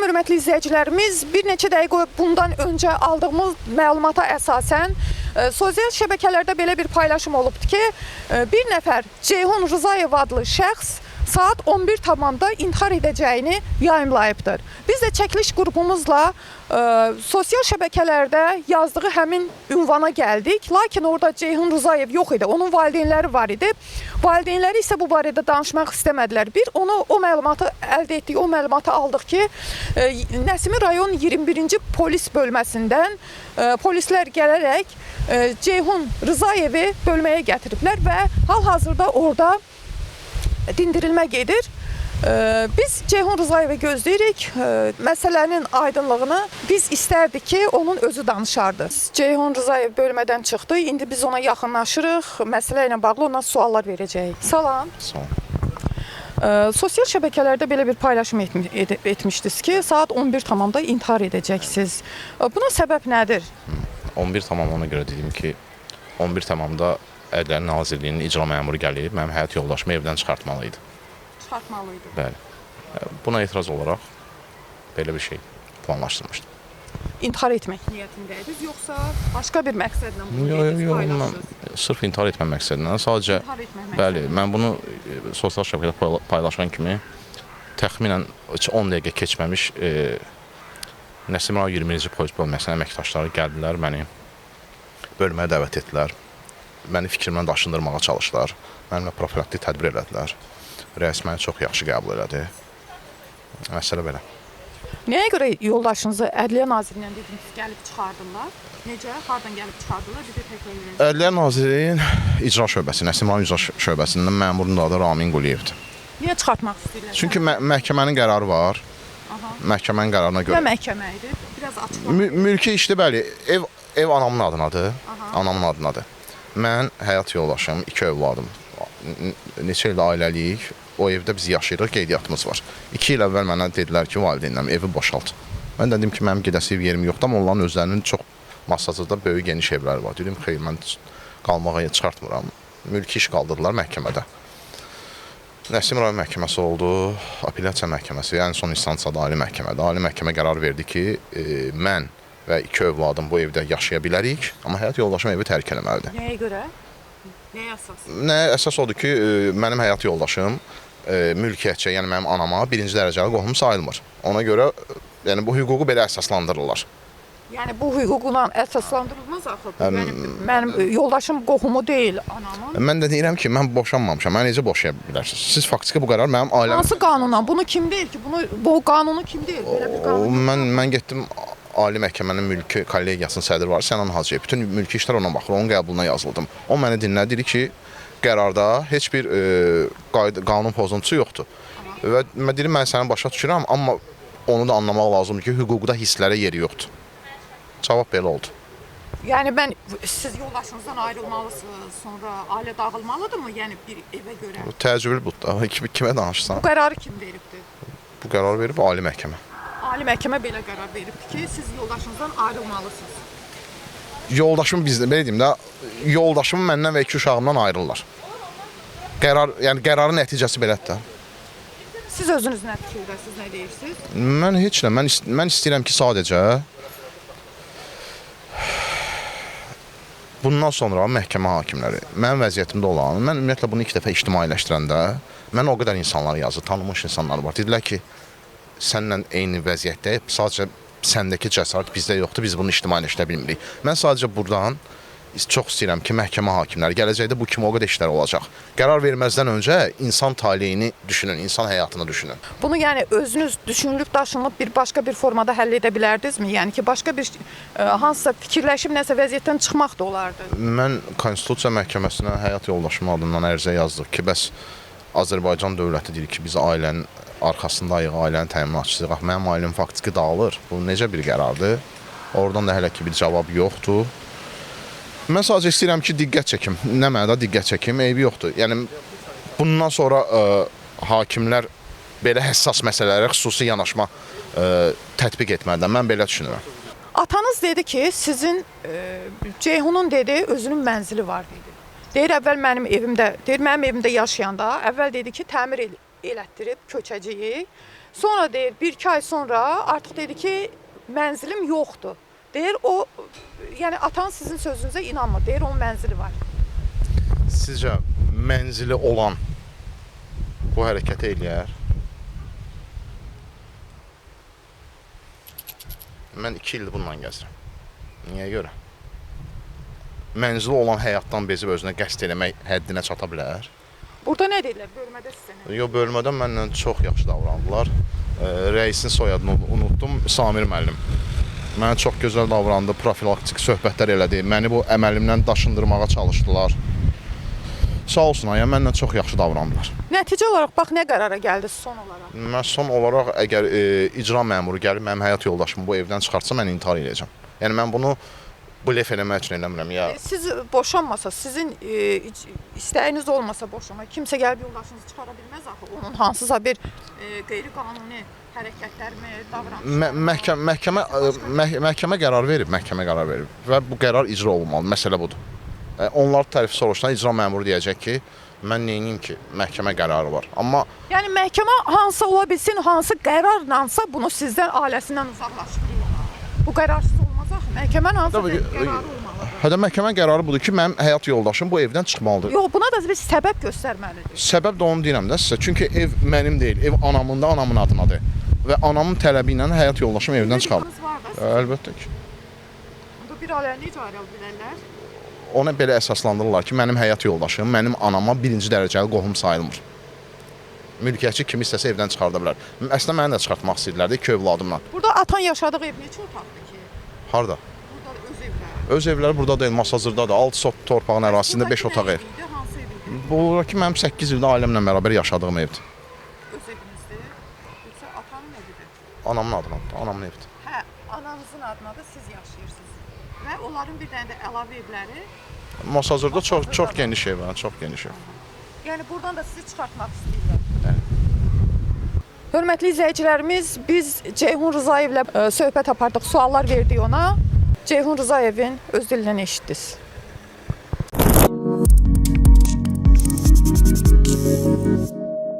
Salam hörmətli izləyicilərimiz, bir neçə dəqiqə bundan öncə aldığımız məlumata əsasən e, sosial şəbəkələrdə belə bir paylaşım olubdu ki, e, bir nəfər Ceyhun Rızayev adlı şəxs saat 11 tamamda intihar edəcəyini yayımlayıbdır. Biz də çəkiliş qrupumuzla e, sosial şəbəkələrdə yazdığı həmin ünvana gəldik. Lakin orada Ceyhun Rızayev yox idi. Onun valideynləri var idi. Valideynləri isə bu barədə danışmaq istəmədilər. Bir onu o məlumatı əldə etdik, o məlumatı aldıq ki, e, Nəsimi rayon 21-ci polis bölməsindən e, polislər gələrək e, Ceyhun Rızayevi bölməyə gətiriblər və hal-hazırda orada dindirilmə gedir. Ee, Biz Ceyhun Rızayevi gözləyirik. Ee, Məsələnin aydınlığını biz istərdik ki, onun özü danışardı. Ceyhun Rızayev bölmədən çıxdı. İndi biz ona yaxınlaşırıq. Məsələ ilə bağlı ona suallar verəcəyik. Salam. Sağ ol. Ee, Sosial şəbəkələrdə belə bir paylaşım etmi ed etmişdiniz ki, saat 11 tamamda intihar edəcəksiniz. Buna səbəb nədir? 11 tamam ona görə dedim ki, 11 tamamda Ədliyyə Nazirliyinin icra məmuru gəlib, mənim həyat yoldaşımı evdən çıxartmalı idi. Çıxartmalı idi. Bəli. Buna etiraz olaraq belə bir şey planlaşdırmışdım. İntihar etmək niyyətindəydiniz yoxsa başqa bir məqsədlə bunu Yox, yox, mən sırf intihar etmə məqsədindən sadəcə İntihar etmək bəli, mən bunu e, sosial şəbəkədə payla- paylaşan kimi təxminən heç 10 dəqiqə keçməmiş e, Nəsim rayon 20-ci polis bölməsinin əməkdaşları gəldilər məni bölməyə dəvət etdilər. Məni fikrimdən daşındırmağa çalışdılar. Mənimlə profilaktik tədbir elədilər. Rəis məni çox yaxşı qəbul elədi. Məsələ belə. Nəyə görə yoldaşınızı Ədliyyə Nazirliyindən dediniz gəlib çıxardılar? Necə? Hardan gəlib çıxardılar? Bir də təkrar edin. Ədliyyə Nazirliyinin icra şöbəsi, Nəsim rayon icra şö- şöbəsindən məmurun adı Ramin Quliyevdir. Niyə çıxartmaq istəyirlər? Çünki mə məhkəmənin qərarı var. Aha. Məhkəmənin qərarına nə görə məhkəmə idi? Biraz açıqla. Mü mülki işdə bəli, ev ev anamın adınadır. Aha. Anamın adınadır. Mən həyat yoldaşım, iki övladım. Neçə il ailəliyik. O evdə biz yaşayırıq, qeydiyyatımız var. 2 il əvvəl mənə dedilər ki, valideynlərim evi boşalt. Mən dedim ki, mənim gedəsi ev yerim yoxdur, amma onların özlərinin çox Massaçıda böyük geniş evləri var. Dedim, xeyr, mən qalmağa çıxartmıram. Mülki iş qaldırdılar məhkəmədə. Nəsim rayon məhkəməsi oldu, apellyasiya məhkəməsi, yəni son instansiyada ali məhkəmədə. Ali məhkəmə qərar verdi ki, e, mən və iki övladım bu evdə yaşaya bilərik, amma həyat yoldaşım evi tərk eləməlidir. Nəyə görə? Nəyə əsas? Nə əsas odur ki, e, mənim həyat yoldaşım e, mülkiyyətçi, yəni mənim anama birinci dərəcəli qohum sayılmır. Ona görə e, yəni bu hüququ belə əsaslandırırlar. Yəni bu hüquqla əsaslandırılmaz axı. mənim e, yoldaşım qohumu deyil anamın. Mən də deyirəm ki, mən boşanmamışam. Mən necə boşaya bilərsiniz? Siz faktiki bu qərar mənim ailəm Hansı qanunla? Bunu kim deyir ki? Bunu bu qanunu kim deyir? Belə bir qanun. mən mən getdim Ali Məhkəmənin mülki kollegiyasının sədri var, Sənan Hacıyev. Bütün mülki işlər ona baxır. Onun qəbuluna yazıldım. O mənə dinlədi dedi ki, qərarda heç bir e, qayda, qanun pozuntusu yoxdur. Və mən dedim mən səni başa düşürəm, amma onu da anlamaq lazımdır ki, hüquqda hisslərə yeri yoxdur. Cavab belə oldu. Yəni mən siz yoldaşınızdan ayrılmalısınız, sonra ailə dağılmalıdırmı? Yəni bir evə görə. Bu təcrübə bu da. Kim, kimə danışsan? Bu qərarı kim veribdi? Bu qərar verib Ali Məhkəmə. Ali məhkəmə belə qərar veribdi ki, siz yoldaşınızdan ayrılmalısınız. Yoldaşım bizdə belə deyim də, yoldaşım məndən və iki uşağımdan ayrılırlar. Qərar, yəni qərarın nəticəsi belədir də. Siz özünüz nə fikirdəsiniz, nə deyirsiniz? Mən heç nə, mən mən istəyirəm ki, sadəcə bundan sonra məhkəmə hakimləri mənim vəziyyətimdə olan, mən ümumiyyətlə bunu ilk dəfə ictimailəşdirəndə mən o qədər insanlar yazdı, tanınmış insanlar var. Dedilər ki, səninlə eyni vəziyyətdəyik, sadəcə səndəki cəsarət bizdə yoxdur, biz bunu ictimailəşdirə bilmirik. Mən sadəcə burdan çox istəyirəm ki, məhkəmə hakimləri gələcəkdə bu kimi o qədər işlər olacaq. Qərar verməzdən öncə insan taleyini düşünün, insan həyatını düşünün. Bunu yəni özünüz düşünülüb daşınıb bir başqa bir formada həll edə bilərdinizmi? Yəni ki, başqa bir e, hansısa fikirləşib nəsə vəziyyətdən çıxmaq da olardı. Mən Konstitusiya Məhkəməsinə həyat yoldaşım adından ərizə yazdıq ki, bəs Azərbaycan dövləti deyir ki, biz ailənin arxasındayıq, ailənin təminatçısıyıq. Mənim ailəm faktiki dağılır. Bu necə bir qərardır? Oradan da hələ ki bir cavab yoxdur. Mən sadəcə istəyirəm ki, diqqət çəkim. Nə mənada diqqət çəkim, eybi yoxdur. Yəni bundan sonra ə, hakimlər belə həssas məsələlərə xüsusi yanaşma ə, tətbiq etməlidir. Mən belə düşünürəm. Atanız dedi ki, sizin e, Ceyhunun dedi özünün mənzili var dedi. Deyir əvvəl mənim evimdə, deyir mənim evimdə yaşayanda əvvəl dedi ki, təmir el elətdirib köçəcəyik. Sonra deyir 1-2 ay sonra artıq dedi ki, mənzilim yoxdur. Deyir o yəni atan sizin sözünüzə inanmır. Deyir onun mənzili var. Sizcə mənzili olan bu hərəkət eləyər? Mən 2 ildir bununla gəzirəm. Niyə görə? Mənzili olan həyatdan bezib özünə qəsd eləmək həddinə çata bilər. Burada nə deyirlər bölmədə sizə? nə? Yo bölmədən mənlə çox yaxşı davrandılar. E, Rəisin soyadını unutdum, Samir müəllim. Mənə çox gözəl davrandı, profilaktik söhbətlər elədi. Məni bu əməlimdən daşındırmağa çalışdılar. Sağ olsunlar, yəni mənlə çox yaxşı davrandılar. Nəticə olaraq bax nə qərara gəldiniz son olaraq? Mən son olaraq əgər e, icra məmuru gəlib mənim həyat yoldaşımı bu evdən çıxartsa mən intihar edəcəm. Yəni mən bunu blef eləmək üçün eləmirəm ya. E, Siz boşanmasa, sizin e, istəyiniz olmasa boşanma, kimsə gəlib yoldaşınızı çıxara bilməz axı. Onun hansısa bir e, qeyri-qanuni hərəkətlərmi, davranışlar. Mə məhkəmə məhkəmə ə, mə məhkəmə qərar verib, məhkəmə qərar verib və bu qərar icra olunmalı. Məsələ budur. E, Onlar tərəf soruşsan icra məmuru deyəcək ki, mən neyniyim ki, məhkəmə qərarı var. Amma Yəni məhkəmə hansı ola bilsin, hansı qərarlansa bunu sizdən ailəsindən uzaqlaşdırır. Bu qərarsız Məhkəmənin hansı qərarı olmalıdır. hədə məhkəmə qərarı budur ki, mənim həyat yoldaşım bu evdən çıxmalıdır. Yox, buna da bir səbəb göstərməlidir. Səbəb də onu deyirəm də sizə. Çünki ev mənim deyil, ev anamın da, anamın adınadır. Və anamın tələbi ilə həyat yoldaşım evdən da. Əlbəttə ki. Onda bir ailə necə ayrıla bilərlər? Ona belə əsaslandırırlar ki, mənim həyat yoldaşım mənim anama birinci dərəcəli qohum sayılmır. Mülkiyyətçi kimi istəsə evdən çıxarda bilər. Əslində məni də çıxartmaq istəyirdilər iki övladımla. Burada atan yaşadığı ev neçə otaqdır ki? Harda? Öz evləri. Burada deyil, Masazırdadır. 6 sot torpağın ərazisində 5 Buradakı otaq ev. Buradakı mənim 8 ildə ailəmlə bərabər yaşadığım evdir. Öz evinizdir. Yoxsa atanın evidir? Anamın adınadır, anamın evidir. Hə, ananızın adına da siz yaşayırsınız. Və onların bir dənə də əlavə evləri. Masazırda çox çox geniş ev, hə, çox geniş ev. Yəni buradan da sizi çıxartmaq istəyirlər. Hörmətli izləyicilərimiz, biz Ceyhun Rızayevlə ə, söhbət apardıq, suallar verdik ona. Ceyhun Rızayevin öz dilindən eşitdiniz.